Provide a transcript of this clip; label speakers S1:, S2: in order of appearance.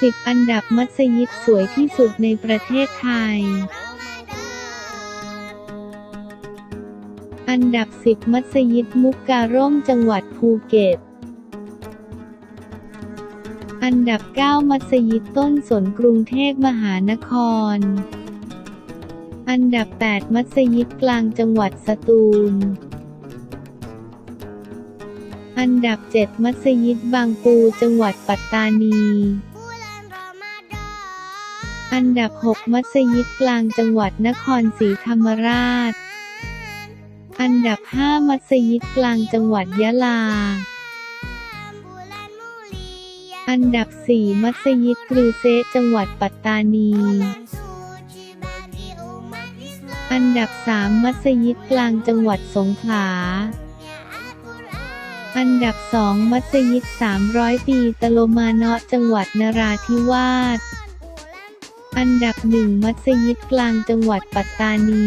S1: 10 อันดับมัสยิดสวยที่สุดในประเทศไทย อันดับ 10 มัสยิดมุกการ่มจังหวัดภูเก็ต อันดับ 9 มัสยิดต้นสนกรุงเทพมหานคร อันดับ 8 มัสยิดกลางจังหวัดสตูลอันดับ 7 มัสยิดบางปู จังหวัดปัตตานี อันดับ 6 มัสยิดกลางจังหวัดนครศรีธรรมราช อันดับ 5 มัสยิดกลางจังหวัดยะลา อันดับ 4 มัสยิดกรูเซจังหวัดปัตตานี อันดับ 3 มัสยิดกลางจังหวัดสงขลา อันดับ 2 มัสยิด 300 ปีตะโลมาเนาะจังหวัดนราธิวาส อันดับหนึ่งมัสยิดกลางจังหวัดปัตตานี